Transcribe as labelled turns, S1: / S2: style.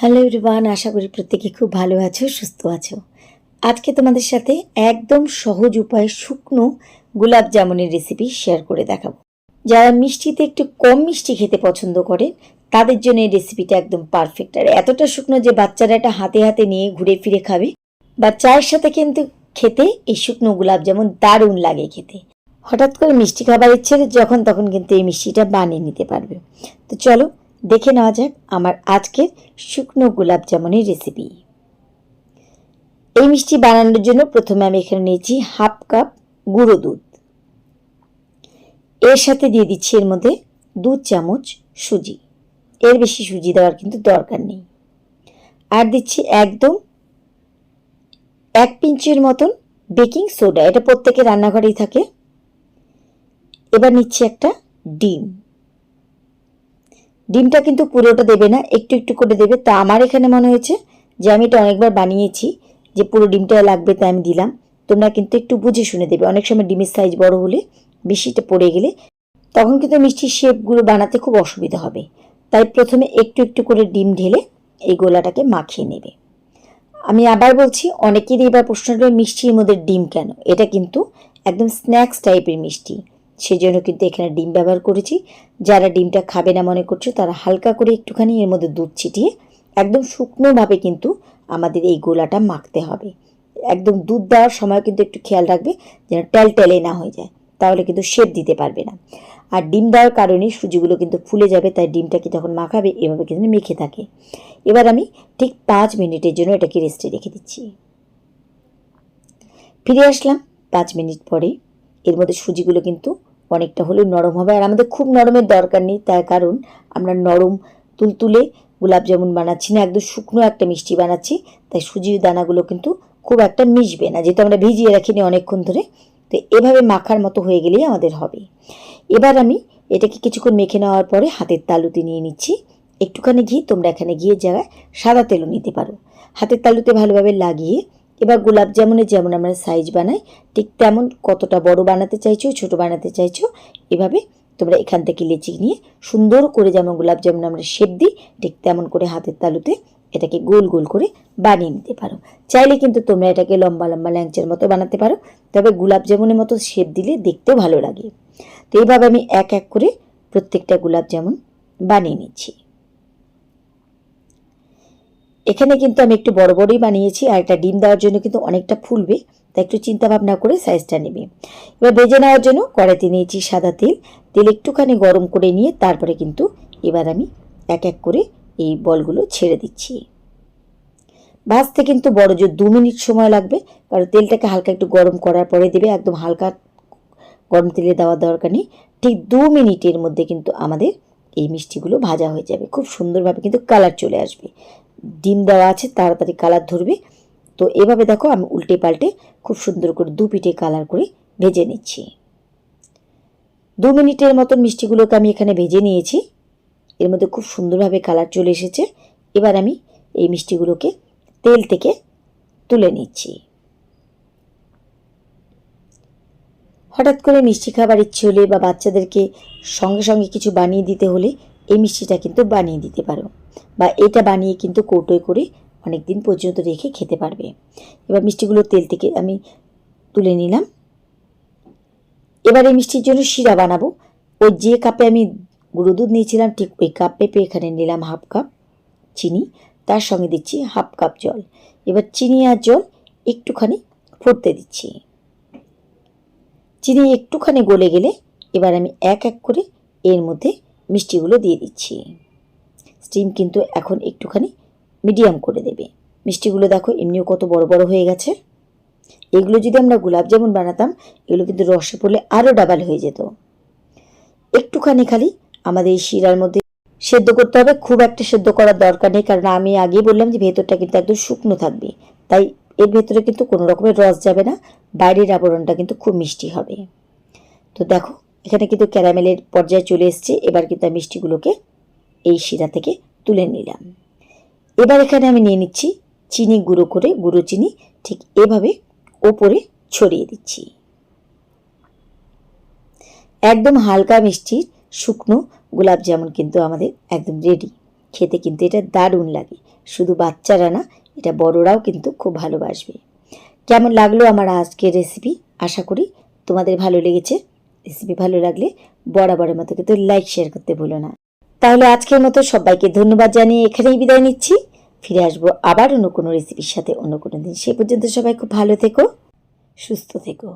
S1: Hello everyone, আশা করি প্রত্যেকে খুব ভালো আছো, সুস্থ আছো। আজকে তোমাদের সাথে একদম সহজ উপায়ে শুকনো গোলাপ জামুনের রেসিপি শেয়ার করে দেখাবো। যারা মিষ্টিতে একটু কম মিষ্টি খেতে পছন্দ করেন, তাদের জন্য এই রেসিপিটা একদম পারফেক্ট আর এতটা শুকনো যে বাচ্চারা এটা হাতে হাতে নিয়ে ঘুরে ফিরে খাবে, বা চায়ের সাথে কিন্তু খেতে এই শুকনো গোলাপ জামুন দারুণ লাগে খেতে। হঠাৎ করে মিষ্টি খাবার ইচ্ছে যখন তখন কিন্তু এই মিষ্টিটা বানিয়ে নিতে পারবে। তো চলো দেখে নেওয়া যাক আমার আজকের শুকনো গোলাপ জামুনের রেসিপি এই মিষ্টি বানানোর জন্য প্রথমে আমি এখানে নিয়েছি হাফ কাপ গুঁড়ো দুধ। এর সাথে দিয়ে দিচ্ছি এর মধ্যে দু চামচ সুজি। এর বেশি সুজি দেওয়ার কিন্তু দরকার নেই। আর দিচ্ছি একদম এক পিঞ্চের মতন বেকিং সোডা। এটা প্রত্যেকের রান্নাঘরেই থাকে। এবার নিচ্ছি একটা ডিম। ডিমটা কিন্তু পুরোটা দেবে না, একটু একটু করে দেবে। তা আমার এখানে মনে হয়েছে যে আমি এটা অনেকবার বানিয়েছি, যে পুরো ডিমটা লাগবে তাই আমি দিলাম। তোমরা কিন্তু একটু বুঝে শুনে দেবে। অনেক সময় ডিমের সাইজ বড় হলে বেশিটা পড়ে গেলে তখন কিন্তু মিষ্টির শেপগুলো বানাতে খুব অসুবিধা হবে। তাই প্রথমে একটু একটু করে ডিম ঢেলে এই গোলাটাকে মাখিয়ে নেবে। আমি আবার বলছি, অনেকেরই এবার প্রশ্ন মিষ্টির মধ্যে ডিম কেন? এটা কিন্তু একদম স্ন্যাক্স টাইপের মিষ্টি। সেই জন্য কিন্তু এখানে ডিম ব্যবহার করেছি। যারা ডিমটা খাবে না মনে করছ, তারা হালকা করে একটুখানি এর মধ্যে দুধ ছিটিয়ে একদম শুকনোভাবে কিন্তু আমাদের এই গোলাটা মাখতে হবে। একদম দুধ দেওয়ার সময় কিন্তু একটু খেয়াল রাখবে যেন টেলে না হয়ে যায়, তাহলে কিন্তু শেপ দিতে পারবে না। আর ডিম দেওয়ার কারণে সুজিগুলো কিন্তু ফুলে যাবে, তাই ডিমটাকে যখন মাখাবে এভাবে কিন্তু মেখে থাকে। এবার আমি ঠিক পাঁচ মিনিটের জন্য এটাকে রেস্টে রেখে দিচ্ছি। ফিরে আসলাম পাঁচ মিনিট পরে। এর মধ্যে সুজিগুলো কিন্তু অনেকটা হলেও নরম হবে। আর আমাদের খুব নরমের দরকার নেই, তার কারণ আমরা নরম তুলতুলে গোলাপ জামুন বানাচ্ছি না, একদম শুকনো একটা মিষ্টি বানাচ্ছি, তাই সুজির দানাগুলো কিন্তু খুব একটা মিশবে না, যেহেতু আমরা ভিজিয়ে রাখিনি অনেকক্ষণ ধরে। তো এভাবে মাখার মতো হয়ে গেলেই আমাদের হবে। এবার আমি এটাকে কিছুক্ষণ মেখে নেওয়ার পরে হাতের তালুতে নিয়ে নিচ্ছি। একটুখানি ঘি, তোমরা এখানে ঘিয়ের জায়গায় সাদা তেলও নিতে পারো। হাতের তালুতে ভালোভাবে লাগিয়ে এবার গোলাপ জামুনের যেমন আমরা সাইজ বানাই, ঠিক তেমন কতটা বড় বানাতে চাইছো, ছোট বানাতে চাইছো, এভাবে তোমরা এখান থেকে লেচি নিয়ে সুন্দর করে যেমন গোলাপ জামুন আমরা শেপ দিই, ঠিক তেমন করে হাতের তালুতে এটাকে গোল গোল করে বানিয়ে নিতে পারো। চাইলে কিন্তু তোমরা এটাকে লম্বা লম্বা ল্যাংচের মতো বানাতে পারো, তবে গোলাপ জামুনের মতো শেপ দিলে দেখতেও ভালো লাগে। তো এইভাবে আমি এক এক করে প্রত্যেকটা গোলাপ জামুন বানিয়ে নিচ্ছি। এখানে কিন্তু আমি একটু বড় বড়ই বানিয়েছি, আর একটা ডিম দেওয়ার জন্য কিন্তু অনেকটা ফুলবে, তাই একটু চিন্তা ভাবনা করে সাইজটা নেবে। এবার ভেজে নেওয়ার জন্য কড়াইতে নিয়েছি সাদা তেল তেল একটুখানি গরম করে নিয়ে তারপরে কিন্তু এবার আমি এক এক করে এই বলগুলো ছেড়ে দিচ্ছি। ভাজতে কিন্তু বড় জোর দু মিনিট সময় লাগবে, কারণ তেলটাকে হালকা একটু গরম করার পরে দেবে, একদম হালকা গরম তেলে দেওয়ার দরকার নেই। ঠিক দু মিনিটের মধ্যে কিন্তু আমাদের এই মিষ্টিগুলো ভাজা হয়ে যাবে, খুব সুন্দরভাবে কিন্তু কালার চলে আসবে। ডিম দেওয়া আছে, তাড়াতাড়ি কালার ধরবে। তো এভাবে দেখো আমি উল্টে পাল্টে খুব সুন্দর করে দু পিঠে কালার করে ভেজে নিচ্ছি। দু মিনিটের মতন মিষ্টিগুলোকে আমি এখানে ভেজে নিয়েছি। এর মধ্যে খুব সুন্দরভাবে কালার চলে এসেছে। এবার আমি এই মিষ্টিগুলোকে তেল থেকে তুলে নিচ্ছি। হঠাৎ করে মিষ্টি খাবার ইচ্ছে হলে বা বাচ্চাদেরকে সঙ্গে সঙ্গে কিছু বানিয়ে দিতে হলে এই মিষ্টিটা কিন্তু বানিয়ে দিতে পারো। বা এটা বানিয়ে কিন্তু কৌটোয় করে অনেক দিন পর্যন্ত রেখে খেতে পারবে। এবার মিষ্টিগুলো তেল থেকে আমি তুলে নিলাম। এবার এই মিষ্টির জন্য শিরা বানাবো। ওই যে কাপে আমি গুঁড়ো দুধ নিয়েছিলাম, ঠিক ওই কাপ পেপে এখানে নিলাম হাফ কাপ চিনি। তার সঙ্গে দিচ্ছি হাফ কাপ জল। এবার চিনি আর জল একটুখানি ফুটতে দিচ্ছি। চিনি একটুখানি গলে গেলে এবার আমি এক এক করে এর মধ্যে মিষ্টিগুলো দিয়ে দিচ্ছি। স্টিম কিন্তু এখন একটুখানি মিডিয়াম করে দেবে। মিষ্টিগুলো দেখো, এমনিও কত বড় বড় হয়ে গেছে। এগুলো যদি আমরা গোলাপ জামুন বানাতাম, এগুলো কিন্তু রসে পড়লে আরও ডাবাল হয়ে যেত। একটুখানি খালি আমাদের এই শিরার মধ্যে সেদ্ধ করতে হবে। খুব একটা সেদ্ধ করার দরকার নেই, কারণ আমি আগেই বললাম যে ভেতরটা কিন্তু একদম শুকনো থাকবে। তাই এর ভেতরে কিন্তু কোনো রকমের রস যাবে না। বাইরের আবরণটা কিন্তু খুব মিষ্টি হবে। তো দেখো এখানে কিন্তু ক্যারামেলের পর্যায়ে চলে এসছে। এবার কিন্তু আমি মিষ্টিগুলোকে এই শিরা থেকে তুলে নিলাম। এবার এখানে আমি নিয়ে নিচ্ছি চিনি গুঁড়ো করে, গুঁড়ো চিনি ঠিক এভাবে ওপরে ছড়িয়ে দিচ্ছি। একদম হালকা মিষ্টির শুকনো গোলাপ জামুন কিন্তু আমাদের একদম রেডি খেতে কিন্তু এটা দারুণ লাগে। শুধু বাচ্চারা না, এটা বড়রাও কিন্তু খুব ভালোবাসবে। কেমন লাগল আমার আজকের রেসিপি আশা করি তোমাদের ভালো লেগেছে। রেসিপি ভালো লাগলে বরাবরের মতো কিন্তু লাইক শেয়ার করতে ভুলো না। তাহলে আজকের মতো সবাইকে ধন্যবাদ জানিয়ে এখানেই বিদায় নিচ্ছি। ফিরে আসব আবার অন্য কোনো রেসিপির সাথে অন্য কোনো দিন। সে পর্যন্ত সবাই খুব ভালো থেকো, সুস্থ থেকো।